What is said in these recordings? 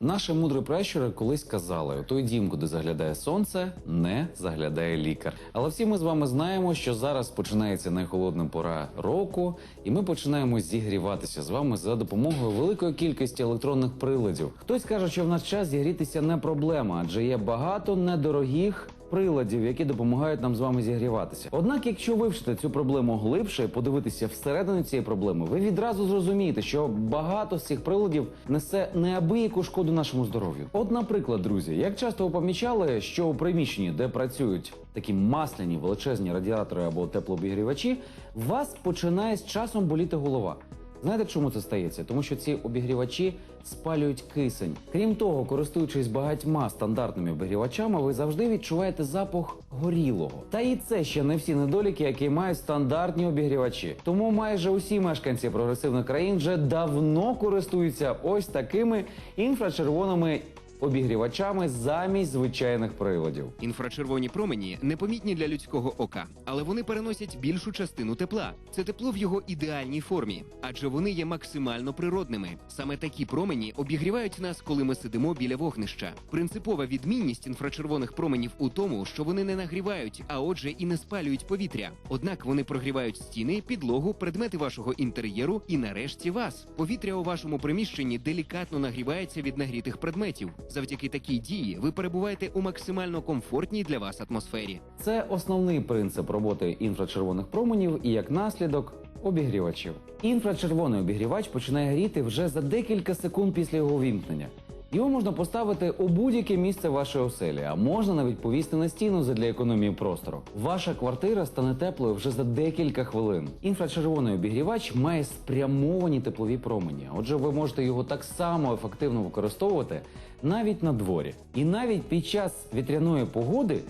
Наші мудрі пращури колись казали: у той дім, куди заглядає сонце, не заглядає лікар. Але всі ми з вами знаємо, що зараз починається найхолодна пора року, і ми починаємо зігріватися з вами за допомогою великої кількості електронних приладів. Хтось каже, що в наш час зігрітися не проблема, адже є багато недорогих. Приладів, які допомагають нам з вами зігріватися. Однак, якщо вивчити цю проблему глибше і подивитися всередину цієї проблеми, ви відразу зрозумієте, що багато з цих приладів несе неабияку шкоду нашому здоров'ю. От, наприклад, друзі, як часто ви помічали, що у приміщенні, де працюють такі масляні величезні радіатори або теплообігрівачі, вас починає з часом боліти голова. Знаєте, чому це стається? Тому що ці обігрівачі спалюють кисень. Крім того, користуючись багатьма стандартними обігрівачами, ви завжди відчуваєте запах горілого. Та і це ще не всі недоліки, які мають стандартні обігрівачі. Тому майже усі мешканці прогресивних країн вже давно користуються ось такими інфрачервоними обігрівачами замість звичайних приладів. Інфрачервоні промені непомітні для людського ока, але вони переносять більшу частину тепла. Це тепло в його ідеальній формі, адже вони є максимально природними. Саме такі промені обігрівають нас, коли ми сидимо біля вогнища. Принципова відмінність інфрачервоних променів у тому, що вони не нагрівають, а отже, і не спалюють повітря. Однак вони прогрівають стіни, підлогу, предмети вашого інтер'єру і нарешті вас. Повітря у вашому приміщенні делікатно нагрівається від нагрітих предметів. Завдяки такій дії ви перебуваєте у максимально комфортній для вас атмосфері. Це основний принцип роботи інфрачервоних променів і як наслідок обігрівачів. Інфрачервоний обігрівач починає гріти вже за декілька секунд після його вімкнення. Його можна поставити у будь-яке місце вашої оселі, а можна навіть повісти на стіну задля економії простору. Ваша квартира стане теплою вже за декілька хвилин. Інфрачервоний обігрівач має спрямовані теплові промені. Отже, ви можете його так само ефективно використовувати навіть на дворі. І навіть під час вітряної погоди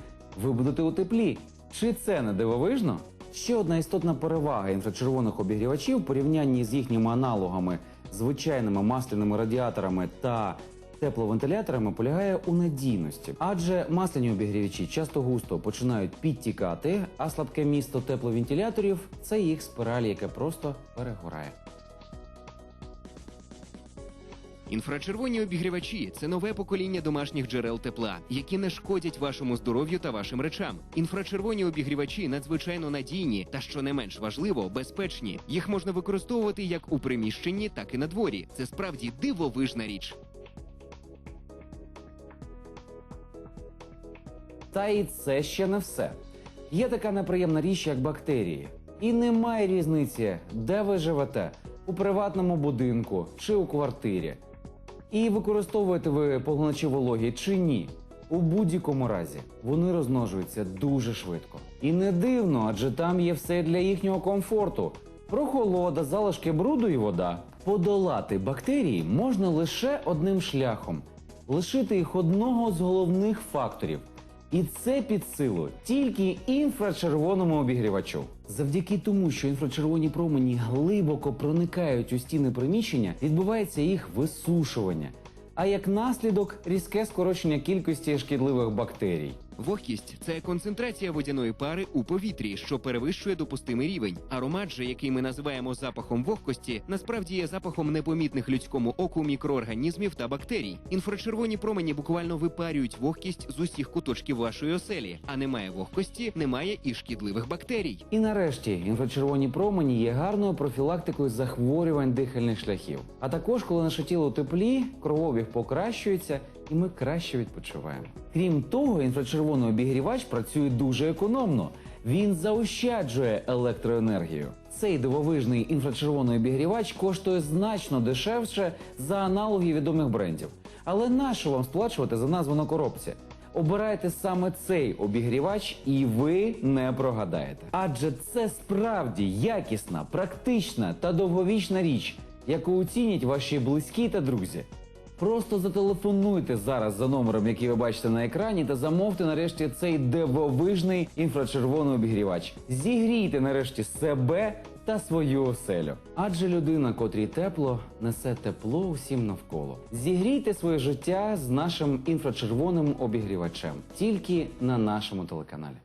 ви будете у теплі. Чи це не дивовижно? Ще одна істотна перевага інфрачервоних обігрівачів в порівнянні з їхніми аналогами, звичайними масляними радіаторами та тепловентиляторами полягає у надійності, адже масляні обігрівачі часто густо починають підтікати, а слабке місто тепловентиляторів це їх спираль, яка просто перегорає. Інфрачервоні обігрівачі це нове покоління домашніх джерел тепла, які не шкодять вашому здоров'ю та вашим речам. Інфрачервоні обігрівачі надзвичайно надійні та, що не менш важливо, безпечні. Їх можна використовувати як у приміщенні, так і на дворі. Це справді дивовижна річ. Та і це ще не все. Є така неприємна річ, як бактерії. І немає різниці, де ви живете у приватному будинку чи у квартирі. І використовуєте ви поглиначі вологі чи ні. У будь-якому разі вони розмножуються дуже швидко. І не дивно, адже там є все для їхнього комфорту: прохолода, залишки бруду і вода. Подолати бактерії можна лише одним шляхом лишити їх одного з головних факторів. І це під силу тільки інфрачервоному обігрівачу. Завдяки тому, що інфрачервоні промені глибоко проникають у стіни приміщення, відбувається їх висушування. А як наслідок різке скорочення кількості шкідливих бактерій. Вогкість це концентрація водяної пари у повітрі, що перевищує допустимий рівень. Аромат же, який ми називаємо запахом вогкості, насправді є запахом непомітних людському оку мікроорганізмів та бактерій. Інфрачервоні промені буквально випарюють вогкість з усіх куточків вашої оселі. А немає вогкості, немає і шкідливих бактерій. І нарешті інфрачервоні промені є гарною профілактикою захворювань дихальних шляхів. А також, коли наше тіло теплі, кровообіг покращується і ми краще відпочиваємо. Крім того, інфрачервоний обігрівач працює дуже економно. Він заощаджує електроенергію. Цей дивовижний інфрачервоний обігрівач коштує значно дешевше за аналоги відомих брендів. Але нащо вам сплачувати за назву на коробці? Обирайте саме цей обігрівач, і ви не прогадаєте. Адже це справді якісна, практична та довговічна річ, яку оцінять ваші близькі та друзі. Просто зателефонуйте зараз за номером, який ви бачите на екрані, та замовте нарешті цей дивовижний інфрачервоний обігрівач. Зігрійте нарешті себе та свою оселю. Адже людина, котрій тепло, несе тепло усім навколо. Зігрійте своє життя з нашим інфрачервоним обігрівачем тільки на нашому телеканалі.